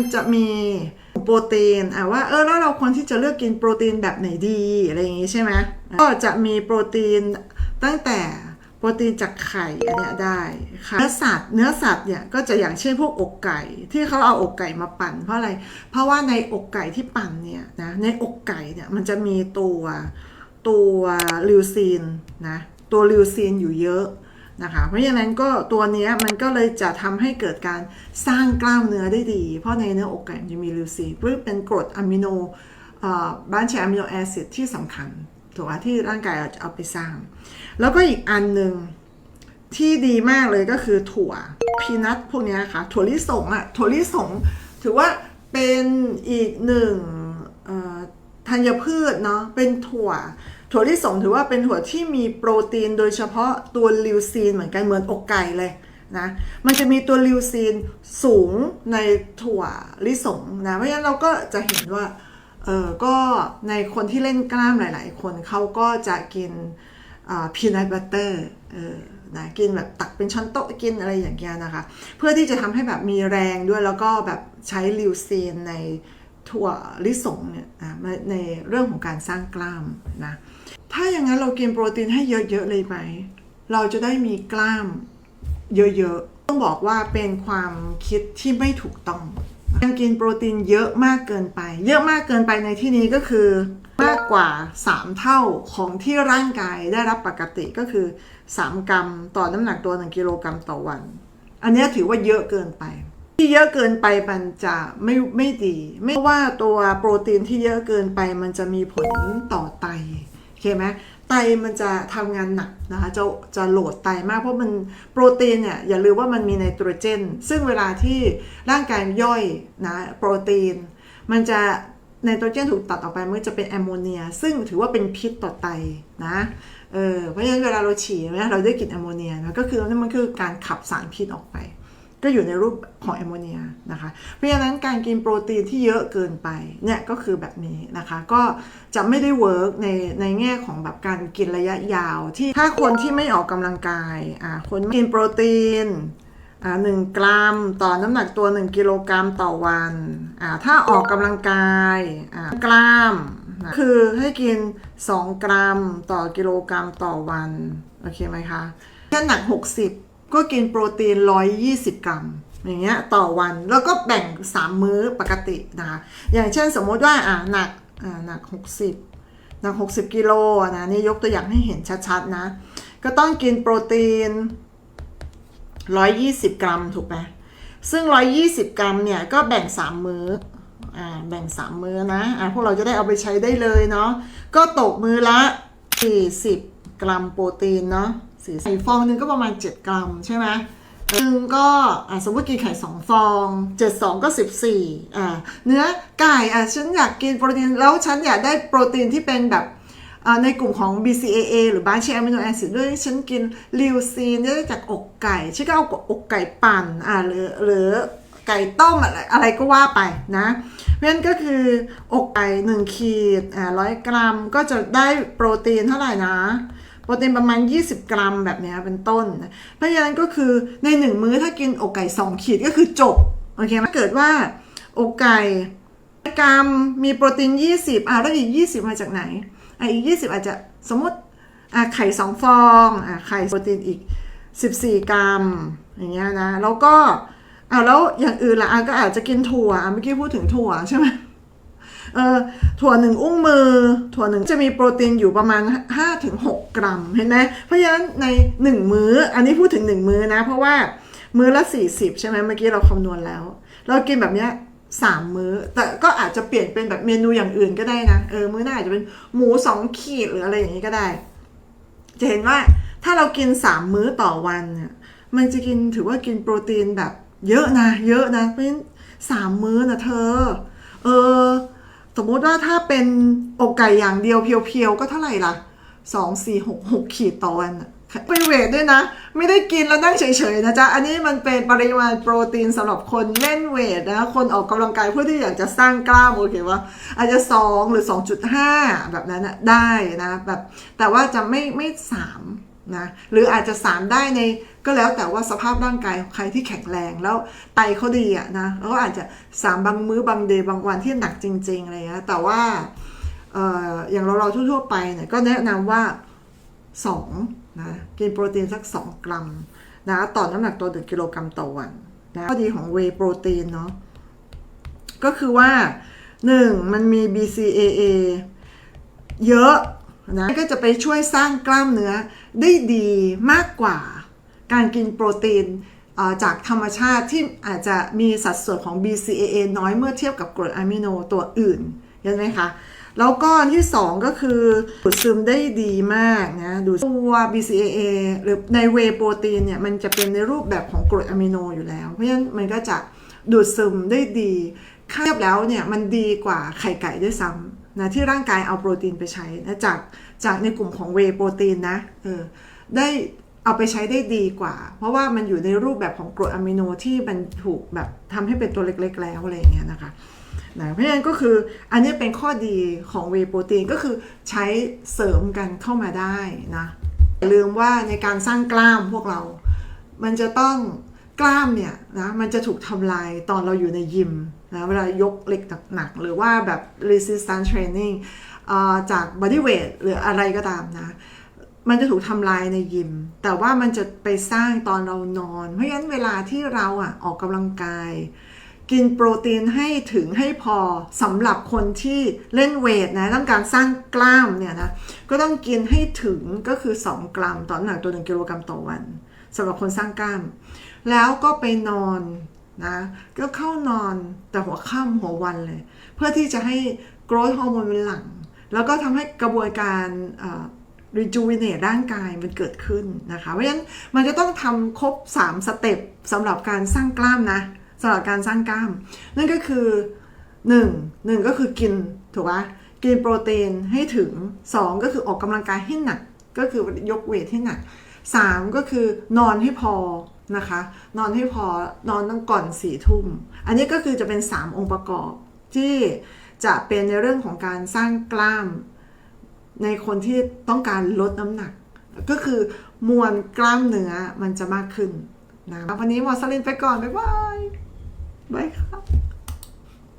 มันจะมีโปรตีนอะว่าเออแล้วเราควรที่จะเลือกกินโปรตีนแบบไหนดีอะไรอย่างงี้ใช่ไหมก็จะมีโปรตีนตั้งแต่โปรตีนจากไข่อันเนี้ยได้ค่ะเนื้อสัตว์เนื้อสัตว์เนี่ยก็จะอย่างเช่นพวกอกไก่ที่เขาเอาอกไก่มาปั่น เพราะอะไร เพราะว่าในอกไก่ที่ปั่นเนี่ยนะในอกไก่เนี่ยมันจะมีตัวตัวลิวซีนนะตัวลิวซีนอยู่เยอะ นะคะเพราะฉะนั้นก็ตัวเนี้มันก็เลยจะทำให้เกิดการสร้างกล้ามเนื้อได้ดี เพราะในเนื้ออกไก่มันจะมีลิวซีนเพื่อเป็นกรดอะมิโนบ้านแชอะมิโนแอซิดที่สำคัญถูกไหมที่ร่างกายเราจะเอาไปสร้าง แล้วก็อีกอันหนึ่งที่ดีมากเลยก็คือถั่วพีนัทพวกนี้ค่ะถั่วลิสงอะถั่วลิสงถือว่าเป็นอีกหนึ่งธัญพืชเนาะเป็นถั่ว ถั่วลิสงถือว่าเป็นถั่วที่มีโปรตีนโดยเฉพาะตัวลิวซีนเหมือนกันเหมือนอกไก่เลยนะ มันจะมีตัวลิวซีนสูงในถั่วลิสงนะ เพราะฉะนั้นเราก็จะเห็นว่า เออก็ในคนที่เล่นกล้ามหลาย ๆ คนเขาก็จะกินพีนัทบัตเตอร์เออนะกินแบบตักเป็นช้อนโต๊ะกินอะไรอย่างเงี้ยนะคะ เพื่อที่จะทำให้แบบมีแรงด้วยแล้วก็แบบใช้ลิวซีนในถั่วลิสงเนี่ยนะในเรื่องของการสร้างกล้ามนะ ถ้าอย่างนั้นเรากินโปรตีนให้เยอะๆเลยไหม เราจะได้มีกล้ามเยอะๆ ต้องบอกว่าเป็นความคิดที่ไม่ถูกต้องการกินโปรตีนเยอะมากเกินไป เยอะมากเกินไปในที่นี้ก็คือ มากกว่า 3 เท่าของที่ร่างกายได้รับปกติก็คือ 3 กรัมต่อน้ำหนักตัว 1 กิโลกรัมต่อวัน อันนี้ถือว่าเยอะเกินไป ที่เยอะเกินไปมันจะไม่ไม่ดี ไม่เพราะว่าตัวโปรตีนที่เยอะเกินไปมันจะมีผลต่อไต เคไหมไตมันจะทำงานหนักนะคะจะจะโหลดไตมากเพราะมันโปรตีนเนี่ยอย่าลืมว่ามันมีไนโตรเจน ซึ่งเวลาที่ร่างกายย่อยนะโปรตีน มันจะไนโตรเจนถูกตัดออกไปมันจะเป็นแอมโมเนีย ซึ่งถือว่าเป็นพิษต่อไตนะเออเพราะฉะนั้นเวลาเราฉี่นะเราได้กลิ่นแอมโมเนียนะก็คือนั่นมันคือการขับสารพิษออกไป ก็อยู่ในรูปของแอมโมเนียนะคะ เพราะฉะนั้นการกินโปรตีนที่เยอะเกินไปเนี่ยก็คือแบบนี้นะคะ ก็จะไม่ได้เวิร์กในในแง่ของแบบการกินระยะยาวที่ถ้าคนที่ไม่ออกกำลังกายอ่าคนกินโปรตีนอ่าหนึ่งกรัมต่อน้ำหนักตัว 1 กิโลกรัมต่อวันอ่าถ้าออกกำลังกายอ่ากรัมคือให้กิน 2 กรัมต่อกิโลกรัมต่อวัน โอเคไหมคะถ้าหนัก 60 ก็กินโปรตีน 120 กรัม อย่างเงี้ยต่อวันแล้วก็แบ่ง 3 มื้อปกตินะคะอย่างเช่นสมมติว่าอ่าหนักอ่าหนัก 60 หนัก 60 กิโลนะนี่ยกตัวอย่างให้เห็นชัดๆนะ ก็ต้องกินโปรตีน 120 กรัมถูกไหมซึ่ง 120 กรัมเนี่ยก็แบ่ง 3 มื้ออ่าแบ่ง 3 มื้อนะอ่าพวกเราจะได้เอาไปใช้ได้เลยเนาะก็ตกมื้อละ 40 กรัมโปรตีนเนาะ สี่ใส่ฟองหนึ่งก็ประมาณ 7 กรัมใช่ไหมหนึ่งก็สมมติกินไข่2ฟอง7 2ก็14อ่าเนื้อไก่อะฉันอยากกินโปรตีนแล้วฉันอยากได้โปรตีนที่เป็นแบบในกลุ่มของ BCAA หรือ b a n c h a amino acid ด้วยฉันกินลิวซีนได้จากอกไก่ฉันก็เอาอกไก่ปั่นอ่าหรือหรือไก่ต้มอะไรอะไรก็ว่าไปนะเพราะฉะนั้นก็คืออกไก่1ขีดอ่าร้อยกรัมก็จะได้โปรตีนเท่าไหร่นะ รตีนประมาณ 20 กรัมแบบนี้เป็นต้นนะเพราะฉะนั้นก็คือใน1มื้อถ้ากินอกไก่ 2 ขีดก็คือจบโอเคไหมถ้าเกิดว่าอกไก่กรัมมีโปรตีน 20อ่าแล้วอีก 20 มาจากไหนอะอีก 20 อาจจะสมมติอะไข่2ฟองอะไข่โปรตีนอีก 14 กรัมอย่างเงี้ยนะแล้วก็อะแล้วอย่างอื่นละอะก็อาจจะกินถั่วอะเมื่อกี้พูดถึงถั่วใช่ไหม เออถั่วหนึ่งอุ้งมือ ถั่วหนึ่งจะมีโปรตีนอยู่ประมาณ 5-6 กรัมเห็นไหมเพราะฉะนั้นใน 1 มื้อ อันนี้พูดถึง 1 มื้อนะ เพราะว่ามื้อละ 40 ใช่ไหมเมื่อกี้เราคำนวณแล้ว เรากินแบบเนี้ยสามมื้อ แต่ก็อาจจะเปลี่ยนเป็นแบบเมนูอย่างอื่นก็ได้นะเออมื้อหน้าอาจจะเป็นหมูสองขีดหรืออะไรอย่างนี้ก็ได้ จะเห็นว่าถ้าเรากินสามมื้อต่อวันเนี่ยมันจะกินถือว่ากินโปรตีนแบบเยอะนะ เยอะนะเพราะฉะนั้นสามมื้อนะเธอ เออ สมมติว่าถ้าเป็นอกไก่อย่างเดียวเพียวๆ ก็เท่าไหร่ล่ะสองสี่หกหกขีดต่อวันอะไปเวทด้วยนะ ไม่ได้กินแล้วนั่งเฉยๆนะจ๊ะ อันนี้มันเป็นปริมาณโปรตีนสำหรับคนเล่นเวทนะ คนออกกำลังกายเพื่อที่อยากจะสร้างกล้ามโอเคว่า อาจจะ 2 หรือ 2.5 แบบนั้นนะได้นะแบบแต่ว่าจะไม่ไม่สาม นะหรืออาจจะ3ได้ในก็แล้วแต่ว่าสภาพร่างกายใครที่แข็งแรงแล้วไตเขาดีอะนะแล้วก็อาจจะ3บางมื้อบางเดย์บางวันที่หนักจริงๆอะไรเงี้ยแต่ว่าเอ่ออย่างเราเราทั่วๆไปเนี่ยก็แนะนำว่า2นะกินโปรตีนสัก 2 กรัมนะต่อน้ำหนักตัวหนึ่งกิโลกรัมต่อวันนะข้อดีของเวโปรตีนเนาะก็คือว่า 1. มันมี BCAA เยอะนะก็จะไปช่วยสร้างกล้ามเนื้อ ได้ดีมากกว่า การกินโปรตีนจากธรรมชาติที่อาจจะมีสัดส่วนของ BCAA น้อยเมื่อเทียบกับกรดอะมิโนตัวอื่นเห็นไหมคะ แล้วก็อันที่ 2 ก็คือดูดซึมได้ดีมากนะดูดตัว BCAA หรือในเวโปรตีนเนี่ย มันจะเป็นในรูปแบบของกรดอะมิโนอยู่แล้ว เพราะฉะนั้นมันก็จะดูดซึมได้ดีเทียบแล้วเนี่ย มันดีกว่าไข่ไก่ด้วยซ้ำ นะที่ร่างกายเอาโปรตีนไปใช้นะจากจากในกลุ่มของเวโปรตีนนะเออได้เอาไปใช้ได้ดีกว่า เพราะว่ามันอยู่ในรูปแบบของกรดอะมิโนที่มันถูกแบบทำให้เป็นตัวเล็กๆ แล้วอะไรอย่างเงี้ยนะคะนะเพราะฉะนั้นก็คืออันนี้เป็นข้อดีของเวโปรตีนก็คือใช้เสริมกันเข้ามาได้นะอย่าลืมว่าในการสร้างกล้ามพวกเรา มันจะต้อง กล้ามเนี่ยนะมันจะถูกทำลายตอนเราอยู่ในยิมนะเวลายกเหล็กหนักๆหรือว่าแบบ resistance training จาก body weight หรืออะไรก็ตามนะมันจะถูกทำลายในยิม แต่ว่ามันจะไปสร้างตอนเรานอน เพราะฉะนั้นเวลาที่เราอะออกกำลังกาย กินโปรตีนให้ถึงให้พอสำหรับคนที่เล่นเวทนะต้องการสร้างกล้ามเนี่ยนะก็ต้องกินให้ถึงก็คือ 2 กรัมต่อน้ำหนักตัว 1 กิโลกรัมต่อวันสำหรับคนสร้างกล้าม แล้วก็ไปนอนนะก็เข้านอนแต่หัวค่ำหัววันเลย เพื่อที่จะให้กรทฮอร์โมนมันหลั่งแล้วก็ทำให้กระบวนการเอ่อ rejuvenate ร่างกายมันเกิดขึ้นนะคะ เพราะฉะนั้นมันจะต้องทำครบ 3 สเต็ปสำหรับการสร้างกล้ามนะสำหรับการสร้างกล้าม นั่นก็คือ 1. 1 ก็คือกินถูกปะกินโปรตีนให้ถึง 2 ก็คือออกกำลังกายให้หนัก ก็คือยกเวทให้หนัก 3 ก็คือนอนให้พอ นะคะ นอนให้พอนอนตั้งก่อนสี่ทุ่ม อันนี้ก็คือจะเป็น 3 องค์ประกอบที่จะเป็นในเรื่องของการสร้างกล้าม ในคนที่ต้องการลดน้ำหนัก ก็คือมวลกล้ามเนื้อมันจะมากขึ้นนะวันนี้หมอสลินไปก่อน บ๊ายบาย บายค่ะ